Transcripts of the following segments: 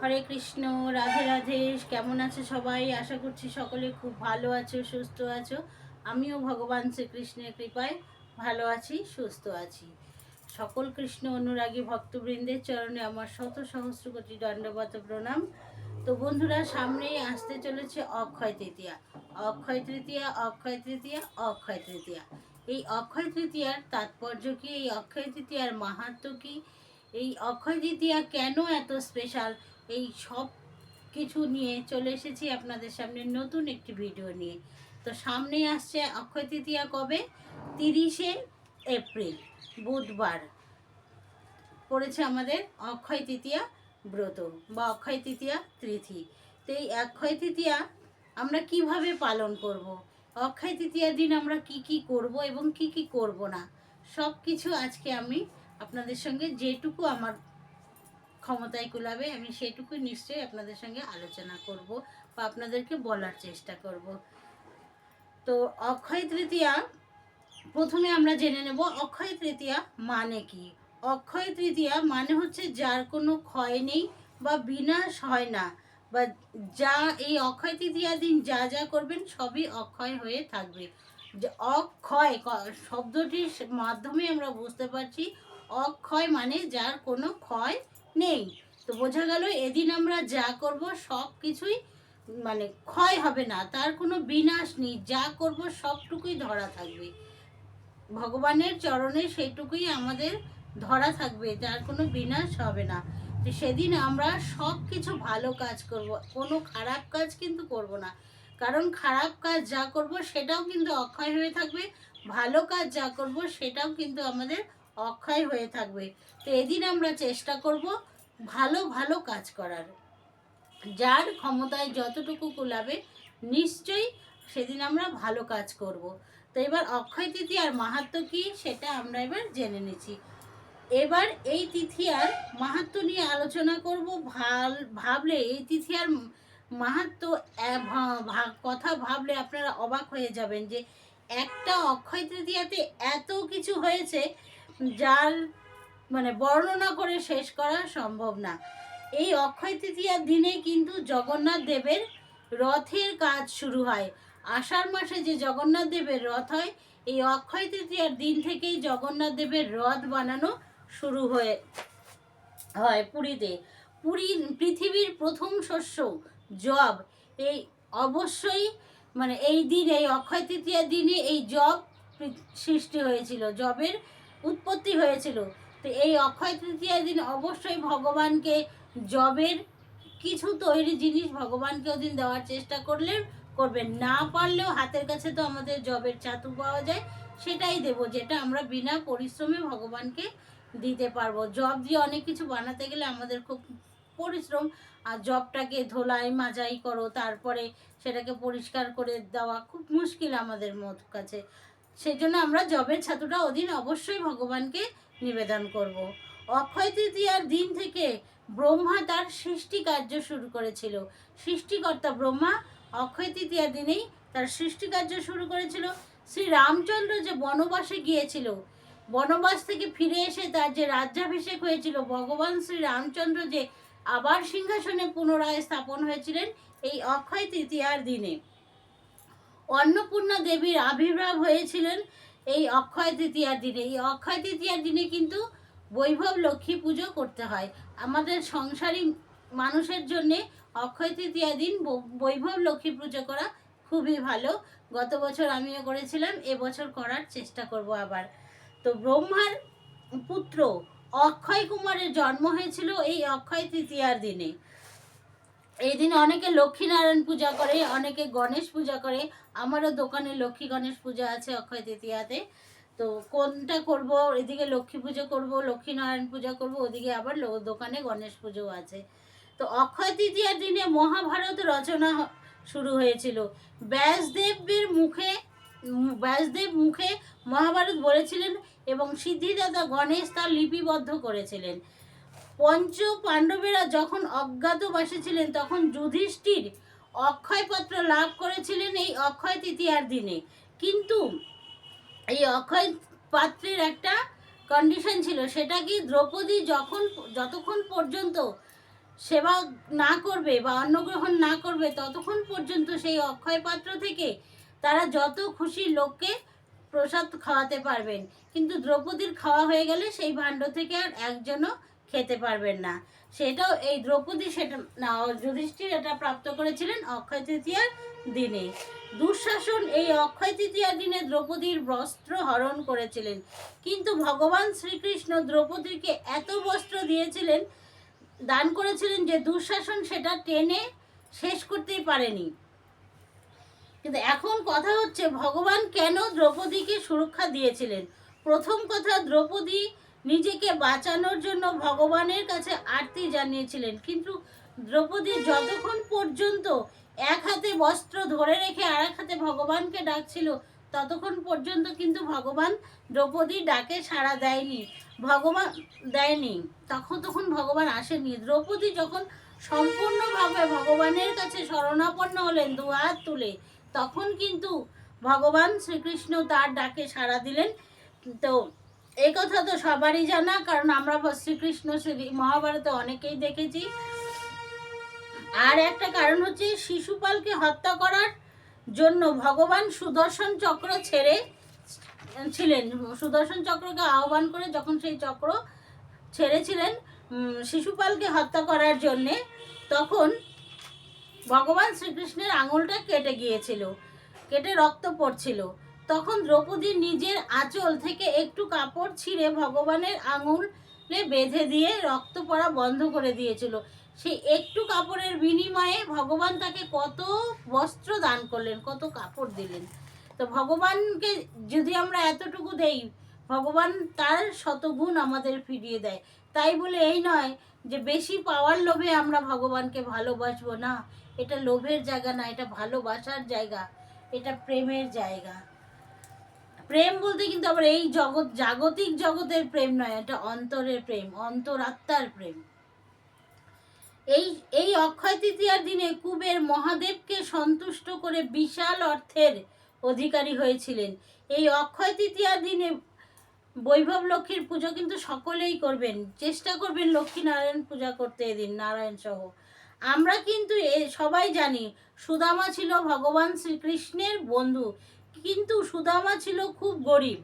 হরে কৃষ্ণ, রাধে রাধে, কেমন আছে সবাই? আশা করছি সকলে খুব ভালো আছো, সুস্থ আছো। আমিও ভগবান শ্রীকৃষ্ণের কৃপায় ভালো আছি, সুস্থ আছি। সকল কৃষ্ণ অনুরাগী ভক্তবৃন্দের চরণে আমার শত সহস্র কোটি দণ্ডবত প্রণাম। তো বন্ধুরা, সামনেই আসতে চলেছে অক্ষয় তৃতীয়া। অক্ষয় তৃতীয়া অক্ষয় তৃতীয়া অক্ষয় তৃতীয়া। এই অক্ষয় তৃতীয়ার তাৎপর্য কি? এই অক্ষয় তৃতীয়ার মাহাত্ম কি? এই অক্ষয় তৃতীয়া কেন এত স্পেশাল এই সব কিছু নিয়ে চলে এসেছি আপনাদের সামনে নতুন একটি ভিডিও নিয়ে। তো সামনে আসছে অক্ষয় তৃতীয়া কবে? তিরিশে এপ্রিল, বুধবার। পড়েছে আমাদের অক্ষয় তৃতীয়া ব্রত বা অক্ষয় তৃতীয়া তিথি। তো এই অক্ষয় তৃতীয়া আমরা কীভাবে পালন করব। অক্ষয় তৃতীয়ার দিন আমরা কি কি করব এবং কি কি করব না? সব কিছু আজকে আমি আপনাদের সঙ্গে যেটুকু আমার ক্ষমতায় কুলাবে, আমি সেটুকু নিশ্চয়ই আপনাদের সঙ্গে আলোচনা করব বা আপনাদেরকে বলার চেষ্টা করব। তো অক্ষয় তৃতীয়া, প্রথমে আমরা জেনে নেব অক্ষয় তৃতীয়া মানে কি। অক্ষয় তৃতীয়া মানে হচ্ছে যার কোনো ক্ষয় নেই বা বিনাশ হয় না, বা যা এই অক্ষয় তৃতীয়ার দিন যা যা করবেন সবই অক্ষয় হয়ে থাকবে। যে অক্ষয় শব্দটির মাধ্যমে আমরা বুঝতে পারছি, অক্ষয় মানে যার কোনো ক্ষয় নেই। তো বোঝা গেল এদিন আমরা যা করব, সব কিছুই মানে ক্ষয় হবে না, তার কোনো বিনাশ নেই, যা করব সবটুকুই ধরা থাকবে। ভগবানের চরণে সেইটুকুই আমাদের ধরা থাকবে যার কোনো বিনাশ হবে না। তো সেদিন আমরা সব কিছু ভালো কাজ করব, কোনো খারাপ কাজ কিন্তু করব না। কারণ খারাপ কাজ যা করব সেটাও কিন্তু অক্ষয় হয়ে থাকবে, ভালো কাজ যা করব সেটাও কিন্তু আমাদের অক্ষয় হয়ে থাকবে। তো এদিন আমরা চেষ্টা করব ভালো ভালো কাজ করার। যার ক্ষমতায় যতটুকু কুলাবে, নিশ্চয়ই সেদিন আমরা ভালো কাজ করব। তো এবার অক্ষয় তৃতীয়ার মাহাত্ম কি সেটা আমরা এবার জেনে নিচ্ছি। এবার এই তিথিয়ার মাহাত্ম নিয়ে আলোচনা করব ভালো, ভাবলে এই তিথিয়ার মাহাত্ম ভা- ভা- কথা ভাবলে আপনারা অবাক হয়ে যাবেন যে একটা অক্ষয় তৃতীয়াতে এত কিছু হয়েছে যার মানে বর্ণনা করে শেষ করা সম্ভব না। এই অক্ষয় তৃতীয়ার দিনে কিন্তু জগন্নাথ দেবের রথের কাজ শুরু হয়। আষাঢ় মাসে যে জগন্নাথ দেবের রথ হয়, এই অক্ষয় তৃতীয়ার দিন থেকেই জগন্নাথ দেবের রথ বানানো শুরু হয়ে, হয় পুরীতে। পুরী পৃথিবীর প্রথম শস্য, জব। এই অবশ্যই মানে এই দিন, এই অক্ষয় তৃতীয়ার দিনে এই জব সৃষ্টি হয়েছিল। জবের উৎপত্তি হয়েছিল। তো এই অক্ষয় তৃতীয়ার দিন অবশ্যই ভগবানকে জবের কিছু তৈরি জিনিস ভগবানকে ওদিন দেওয়ার চেষ্টা করলে করবেন। না পারলেও হাতের কাছে তো আমাদের জবের চাতু পাওয়া যায়, সেটাই দেব, যেটা আমরা বিনা পরিশ্রমে ভগবানকে দিতে পারব। জব দিয়ে অনেক কিছু বানাতে গেলে আমাদের খুব পরিশ্রম, আর জবটাকে ধোলাই মাজাই করো, তারপরে সেটাকে পরিষ্কার করে দেওয়া খুব মুশকিল আমাদের মত কাছে। সেই জন্য আমরা জবের ছাতুটা ওদিন অবশ্যই ভগবানকে নিবেদন করব। অক্ষয় তৃতীয়ার দিন থেকে ব্রহ্মা তার সৃষ্টি কার্য শুরু করেছিল। সৃষ্টিকর্তা ব্রহ্মা অক্ষয় তৃতীয়ার দিনেই তার সৃষ্টি কার্য শুরু করেছিল। শ্রী রামচন্দ্র যে বনবাসে গিয়েছিল, বনবাস থেকে ফিরে এসে তার যে রাজ্যাভিষেক হয়েছিল, ভগবান শ্রী রামচন্দ্র যে আবার সিংহাসনে পুনরায় স্থাপন হয়েছিলেন এই অক্ষয় তৃতীয়ার দিনে। অন্নপূর্ণা দেবীর আবির্ভাব হয়েছিলেন এই অক্ষয় তৃতীয়ার দিনে। এই অক্ষয় তৃতীয়ার দিনে কিন্তু বৈভব লক্ষ্মী পুজো করতে হয়। আমাদের সংসারী মানুষের জন্যে অক্ষয় তৃতীয়া দিন বৈভব লক্ষ্মী পুজো করা খুবই ভালো। গত বছর আমিও করেছিলাম এবছর করার চেষ্টা করব আবার। তো ব্রহ্মার পুত্র অক্ষয় কুমারের জন্ম হয়েছিল এই অক্ষয় তৃতীয়ার দিনে। এই দিনে অনেকে লক্ষ্মীনারায়ণ পূজা করে, অনেকে গণেশ পূজা করে আমারও দোকানে লক্ষ্মী গণেশ পূজা আছে অক্ষয় তৃতীয়াতে। তো কোনটা করব? এদিকে লক্ষ্মী পুজো করব লক্ষ্মীনারায়ণ পূজা করব, ওদিকে আবার দোকানে গণেশ পুজোও আছে। তো অক্ষয় তৃতীয়ার দিনে মহাভারত রচনা শুরু হয়েছিল। ব্যাসদেবের মুখে ব্যাসদেব মুখে মহাভারত বলেছিলেন এবং সিদ্ধিদাতা গণেশ তা লিপিবদ্ধ করেছিলেন। পঞ্চ পাণ্ডবেরা যখন অজ্ঞাতবাসে ছিলেন, তখন যুধিষ্ঠির অক্ষয়পত্র লাভ করেছিলেন এই অক্ষয় তৃতীয়ার দিনে। কিন্তু এই অক্ষয় পাত্রের একটা কন্ডিশন ছিল, সেটা কি দ্রৌপদী যখন, যতক্ষণ পর্যন্ত সেবা না করবে বা অন্নগ্রহণ না করবে, ততক্ষণ পর্যন্ত সেই অক্ষয় পাত্র থেকে তারা যত খুশি লোককে প্রসাদ খাওয়াতে পারবেন। কিন্তু দ্রৌপদীর খাওয়া হয়ে গেলে সেই ভাণ্ড থেকে আর একজনও খেতে পারবেন না। সেটাও এই দ্রৌপদী সেটা না, যুধিষ্ঠির এটা প্রাপ্ত করেছিলেন অক্ষয় তৃতীয়ার দিনে। দুঃশাসন এই অক্ষয় তৃতীয়ার দিনে দ্রৌপদীর বস্ত্র হরণ করেছিলেন। কিন্তু ভগবান শ্রীকৃষ্ণ দ্রৌপদীকে এত বস্ত্র দিয়েছিলেন, দান করেছিলেন যে দুঃশাসন সেটা টেনে শেষ করতেই পারেনি। কিন্তু এখন কথা হচ্ছে, ভগবান কেন দ্রৌপদীকে সুরক্ষা দিয়েছিলেন? প্রথম কথা, দ্রৌপদী নিজেকে বাঁচানোর জন্য ভগবানের কাছে আরতি জানিয়েছিলেন। কিন্তু দ্রৌপদী যতক্ষণ পর্যন্ত এক হাতে বস্ত্র ধরে রেখে আর এক হাতে ভগবানকে ডাকছিল, ততক্ষণ পর্যন্ত কিন্তু ভগবান দ্রৌপদীর ডাকে সাড়া দেয়নি। ভগবান দেয়নি। তখন তখন ভগবান আসেনি দ্রৌপদী যখন সম্পূর্ণভাবে ভগবানের কাছে শরণাপন্ন হলেন দু হাত তুলে, তখন কিন্তু ভগবান শ্রীকৃষ্ণ তার ডাকে সাড়া দিলেন। তো এই কথা তো সবারই জানা, কারণ আমরা শ্রীকৃষ্ণ শ্রী মহাভারতে অনেকেই দেখেছি। আর একটা কারণ হচ্ছে শিশুপালকে হত্যা করার জন্য ভগবান সুদর্শন চক্র ছেড়ে ছিলেন। সুদর্শন চক্রকে আহ্বান করে যখন সেই চক্র ছেড়েছিলেন শিশুপালকে হত্যা করার জন্যে, তখন ভগবান শ্রীকৃষ্ণের আঙুলটা কেটে গিয়েছিল, কেটে রক্ত পড়ছিল। তখন দ্রৌপদী নিজের আঁচল থেকে একটু কাপড় ছিঁড়ে ভগবানের আঙুলে বেঁধে দিয়ে রক্ত পড়া বন্ধ করে দিয়েছিল। সেই একটু কাপড়ের বিনিময়ে ভগবান তাকে কত বস্ত্র দান করলেন, কত কাপড় দিলেন। তো ভগবানকে যদি আমরা এতটুকু দেই, ভগবান তার শতগুণ আমাদের ফিরিয়ে দেয়। তাই বলে এই নয় যে বেশি পাওয়ার লোভে আমরা ভগবানকে ভালোবাসবো না। এটা লোভের জায়গা না, এটা ভালোবাসার জায়গা, এটা প্রেমের জায়গা। প্রেম বলতে কিন্তু আবার এই জগৎ, জাগতিক জগতের প্রেম নয়, এটা অন্তরের প্রেম, অন্তরাত্মার প্রেম। এই এই অক্ষয় তৃতীয়ার দিনে কুবের মহাদেবকে সন্তুষ্ট করে বিশাল অর্থের অধিকারী হয়েছিলেন। এই অক্ষয় তৃতীয়ার দিনে বৈভব লক্ষ্মীর পুজো কিন্তু সকলেই করবেন। চেষ্টা করবেন লক্ষ্মী নারায়ণ পূজা করতে এদিন, নারায়ণ সহ। আমরা কিন্তু এ, সবাই জানি, সুদামা ছিল ভগবান শ্রীকৃষ্ণের বন্ধু। কিন্তু সুদামা ছিল খুব গরিব।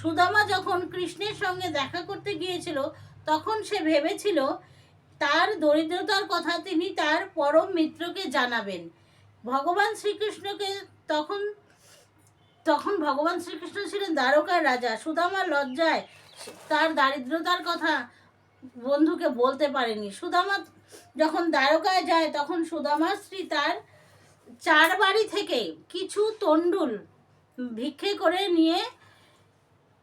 সুদামা যখন কৃষ্ণের সঙ্গে দেখা করতে গিয়েছিল, তখন সে ভেবেছিল তার দরিদ্রতার কথা তিনি তার পরম মিত্রকে জানাবেন। ভগবান শ্রীকৃষ্ণকে তখন তখন ভগবান শ্রীকৃষ্ণ ছিলেন দ্বারকার রাজা। সুদামা লজ্জায় তার দারিদ্রতার কথা বন্ধুকে বলতে পারেনি। সুদামা যখন দ্বারকায় যায়, তখন সুদামার স্ত্রী তার চার বাড়ি থেকে কিছু তন্ডুল ভিক্ষে করে নিয়ে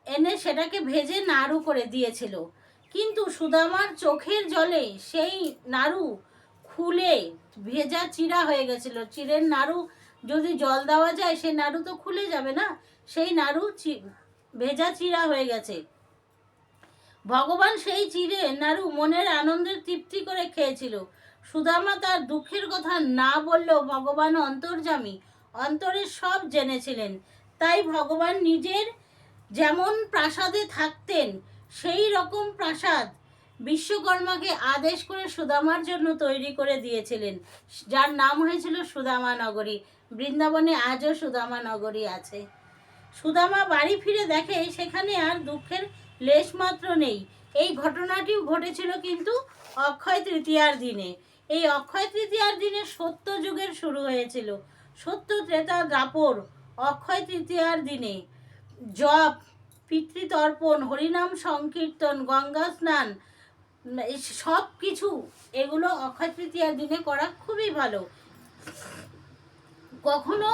এনে সেটাকে ভেজে নাড়ু করে দিয়েছিল। কিন্তু সুদামার চোখের জলে সেই নাড়ু খুলে ভেজা চিরা হয়ে গেছিল। চিরের নাড়ু যদি জল দেওয়া যায়, সেই নাড়ু তো খুলে যাবে না? সেই নাড়ু ভেজা চিরা হয়ে গেছে। ভগবান সেই চিরে নাড়ু মনের আনন্দের তৃপ্তি করে খেয়েছিল। সুদামা তার দুঃখের কথা না বললেও ভগবান অন্তর্জামী অন্তরের সব জেনেছিলেন। তাই ভগবান নিজের যেমন প্রাসাদে থাকতেন, সেই রকম প্রাসাদ বিশ্বকর্মাকে আদেশ করে সুদামার জন্য তৈরি করে দিয়েছিলেন। যার নাম হয়েছিল সুদামা নগরী। বৃন্দাবনে আজও সুদামা নগরী আছে। সুদামা বাড়ি ফিরে দেখে সেখানে আর দুঃখের লেশ মাত্র নেই। এই ঘটনাটিও ঘটেছিল কিন্তু অক্ষয় তৃতীয়ার দিনে। এই অক্ষয় তৃতীয়ার দিনে সত্য যুগের শুরু হয়েছিল। সত্য ত্রেতা দাপর অক্ষয় তৃতীয়ার দিনে জপ, পিতৃতর্পণ, হরিনাম সংকীর্তন, গঙ্গা স্নান সব কিছু এগুলো অক্ষয় তৃতীয়ার দিনে করা খুবই ভালো। কখনো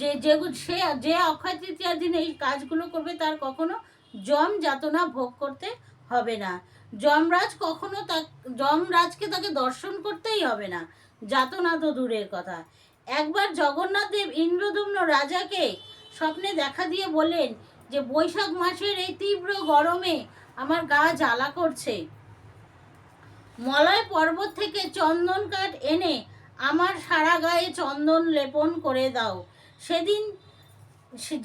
যে যে সে যে অক্ষয় তৃতীয়ার দিনে এই কাজগুলো করবে তার কখনো জম যাতনা ভোগ করতে হবে না। যমরাজ কখনো তা যমরাজকে তাকে দর্শন করতেই হবে না। যাতনা তো দূরের কথা। একবার জগন্নাথ দেব ইন্দ্রদুম্ন রাজাকে স্বপ্নে দেখা দিয়ে বললেন যে, বৈশাখ মাসের এই তীব্র গরমে আমার গা জ্বালা করছে। মলয় পর্বত থেকে চন্দন কাঠ এনে আমার সারা গায়ে চন্দন লেপন করে দাও। সেদিন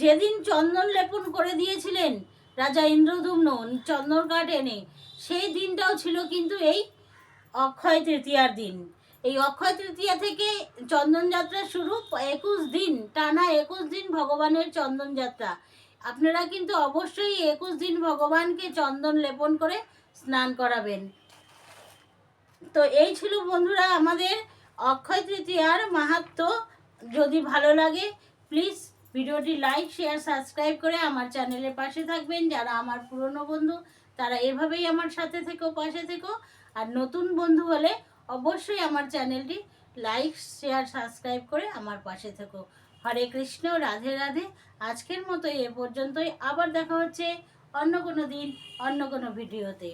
যেদিন চন্দন লেপন করে দিয়েছিলেন রাজা ইন্দ্রদুম্ন চন্দন কাঠ এনে, সেই দিনটাও ছিল কিন্তু এই অক্ষয় তৃতীয়ার দিন। এই অক্ষয় তৃতীয়া থেকে চন্দন যাত্রা শুরু, একুশ দিন, টানা একুশ দিন ভগবানের চন্দন যাত্রা। আপনারা কিন্তু অবশ্যই একুশ দিন ভগবানকে চন্দন লেপন করে স্নান করাবেন। তো এই ছিল বন্ধুরা আমাদের অক্ষয় তৃতীয়ার মাহাত্ম। যদি ভালো লাগে প্লিজ ভিডিওটি লাইক শেয়ার সাবস্ক্রাইব করে আমার চ্যানেলের পাশে থাকবেন। যারা আমার পুরনো বন্ধু, তারা এভাবেই আমার সাথে থেকো, পাশে থেকো। আর নতুন বন্ধু হলে অবশ্যই আমার চ্যানেলটি লাইক, শেয়ার, সাবস্ক্রাইব করে আমার পাশে থেকো। হরে কৃষ্ণ, রাধে রাধে। আজকের মতো এ পর্যন্তই। আবার দেখা হচ্ছে অন্য কোনো দিন, অন্য কোনো ভিডিওতে।